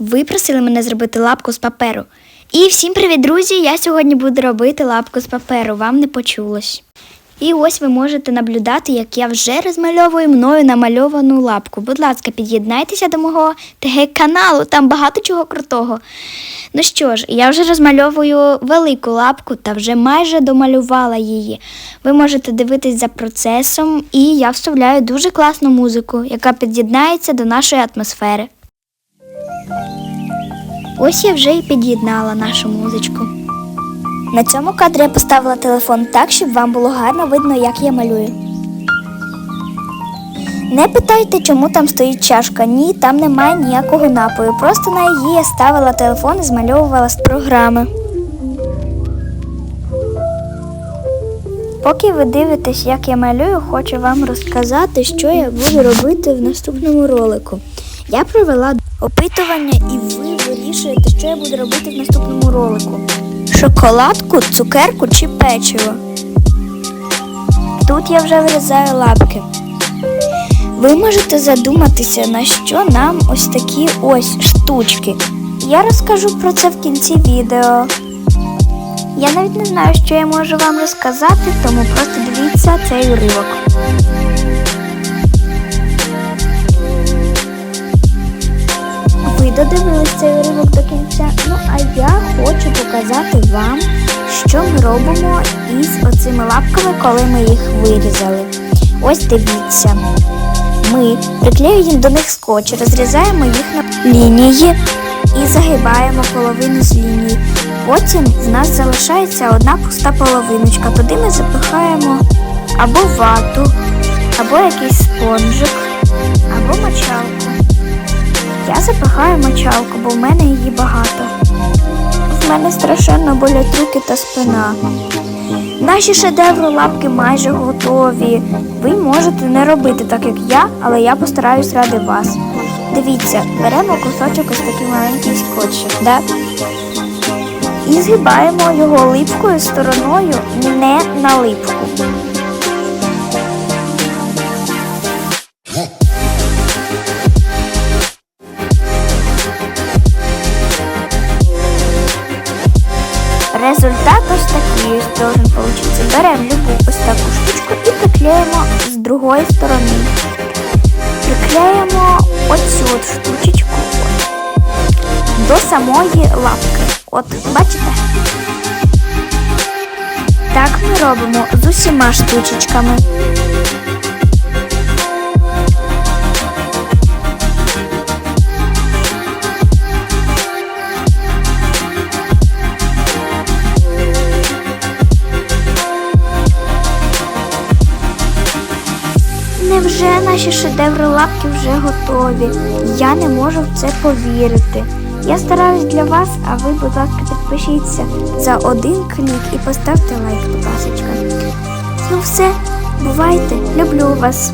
Ви просили мене зробити лапку з паперу. І всім привіт, друзі! Я сьогодні буду робити лапку з паперу, вам не почулось. І ось ви можете наблюдати, як я вже розмальовую мною намальовану лапку. Будь ласка, під'єднайтеся до мого ТГ-каналу, там багато чого крутого. Ну що ж, я вже розмальовую велику лапку та вже майже домалювала її. Ви можете дивитись за процесом, і я вставляю дуже класну музику, яка під'єднається до нашої атмосфери. Ось я вже і під'єднала нашу музичку. На цьому кадрі я поставила телефон так, щоб вам було гарно видно, як я малюю. Не питайте, чому там стоїть чашка. Ні, там немає ніякого напою. Просто на її я ставила телефон і змальовувала з програми. Поки ви дивитесь, як я малюю, хочу вам розказати, що я буду робити в наступному ролику. Я провела опитування, і ви вирішуєте, що я буду робити в наступному ролику. Шоколадку, цукерку чи печиво. Тут я вже вирізаю лапки. Ви можете задуматися, на що нам ось такі ось штучки. Я розкажу про це в кінці відео. Я навіть не знаю, що я можу вам розказати, тому просто дивіться цей уривок. Ви додивились цей уривок до кінця. Ну а я хочу показати вам, що ми робимо із оцими лапками, коли ми їх вирізали. Ось дивіться. Ми приклеюємо до них скотч, розрізаємо їх на лінії і загибаємо половину з лінії. Потім в нас залишається одна пуста половиночка. Туди ми запихаємо або вату, або якийсь спонжик, запихаю мочалку, бо в мене її багато. В мене страшенно болять руки та спина. Наші шедеври лапки майже готові. Ви можете не робити так, як я, але я постараюсь ради вас. Дивіться, беремо кусочок ось такий маленький скотчик, да? і згибаємо його липкою стороною не на липку. Результат ось такий должен получиться. Беремо любу ось таку штучку і приклеїмо з другої сторони. Приклеїмо оцю от штучечку до самої лапки. От, бачите? Так ми робимо з усіма штучечками. Наші шедеври лапки вже готові? Я не можу в це повірити. Я стараюсь для вас, а ви, будь ласка, підпишіться за один клік і поставте лайк, будь ласка. Ну все, бувайте, люблю вас.